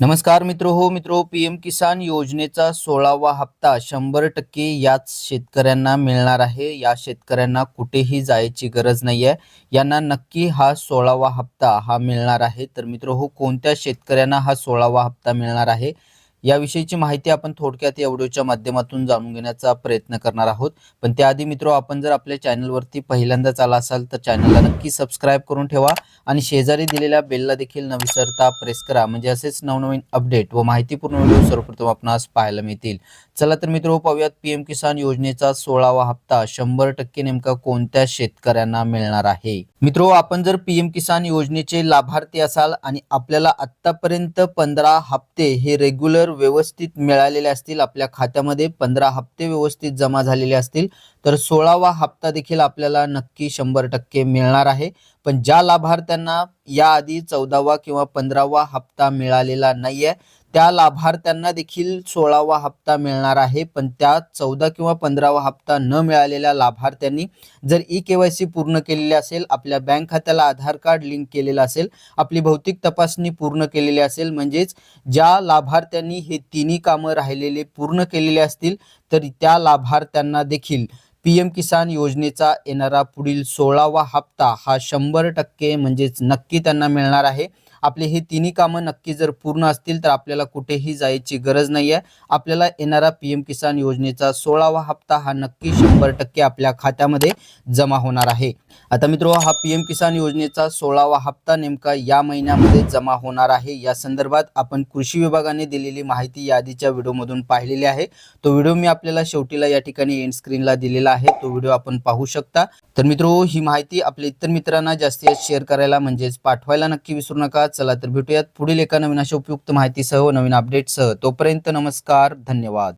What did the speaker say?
नमस्कार मित्र हो मित्रो पी एम किसान योजनेचा सोळावा हप्ता शंभर टक्के याच शेतकऱ्यांना मिळणार आहे. या शेतकऱ्यांना कुठेही जायची गरज नाही आहे यांना नक्की हा सोळावा हप्ता हा मिळणार आहे. तर मित्र हो कोणत्या शेतकऱ्यांना हा सोळावा हप्ता मिळणार आहे? याविषयीची माहिती आपण थोडक्यात या व्हिडिओच्या माध्यमातून जाणून घेण्याचा प्रयत्न करणार आहोत. पण त्याआधी मित्र आपण जर आपल्या चॅनलवरती पहिल्यांदाच आला असाल तर चॅनलला नक्की सबस्क्राईब करून ठेवा आणि शेजारी दिलेल्या बेलला देखील न विसरता प्रेस करा. म्हणजे असेच नवनवीन अपडेट व माहितीपूर्ण व्हिडिओ सर्वप्रथम आपणास पाहायला मिळतील. चला तर मित्र पाहूयात पीएम किसान योजनेचा सोळावा हप्ता. शंभर टक्के नेमका कोणत्या शेतकऱ्यांना मिळणार आहे? मित्रो आपण जर पीएम किसान योजनेचे लाभार्थी असाल आणि आपल्याला आतापर्यंत पंधरा हप्ते हे रेग्युलर व्यवस्थित मिळालेले असतील आपल्या खात्यामध्ये पंधरा हप्ते व्यवस्थित जमा झालेले असतील तर सोळावा हप्ता देखील आपल्याला नक्की शंभर टक्के मिळणार आहे. पण ज्या लाभार्थ्यांना याआधी चौदावा किंवा पंधरावा हप्ता मिळालेला नाहीये त्या लाभार्थ्यांना देखील सोळावा हप्ता मिळणार आहे. पण त्या चौदा किंवा पंधरावा हप्ता न मिळालेल्या लाभार्थ्यांनी जर ई के वाय सी पूर्ण केलेली असेल आपल्या बँक खात्याला आधार कार्ड लिंक केलेलं असेल आपली भौतिक तपासणी पूर्ण केलेली असेल म्हणजेच ज्या लाभार्थ्यांनी हे तिन्ही कामं राहिलेले पूर्ण केलेले असतील तर त्या लाभार्थ्यांना देखील पी एम किसान योजनेचा येणारा पुढील सोळावा हप्ता हा शंभर टक्के म्हणजेच नक्की त्यांना मिळणार आहे. आपले हे तिन्ही कामं नक्की जर पूर्ण असतील तर आपल्याला कुठेही जायची गरज नाही आहे आपल्याला येणारा पी एम किसान योजनेचा सोळावा हप्ता हा नक्की शंभर टक्के आपल्या खात्यामध्ये जमा होणार आहे. आता मित्र हा पी एम किसान योजनेचा सोळावा हप्ता नेमका या महिन्यामध्ये जमा होणार आहे. या संदर्भात आपण कृषी विभागाने दिलेली माहिती यादीच्या व्हिडिओमधून पाहिलेली आहे. तो व्हिडिओ मी आपल्याला शेवटीला या ठिकाणी एंड स्क्रीनला दिलेला आहे. तो व्हिडिओ आपण पाहू शकता. तर मित्रो ही माहिती आपल्या इतर मित्रांना जास्तीत जास्त शेअर करायला म्हणजेच पाठवायला नक्की विसरू नका. चला तर भेटूयात पुढील एका नवीन अशा उपयुक्त माहितीसह नवीन अपडेटसह तोपर्यंत नमस्कार धन्यवाद.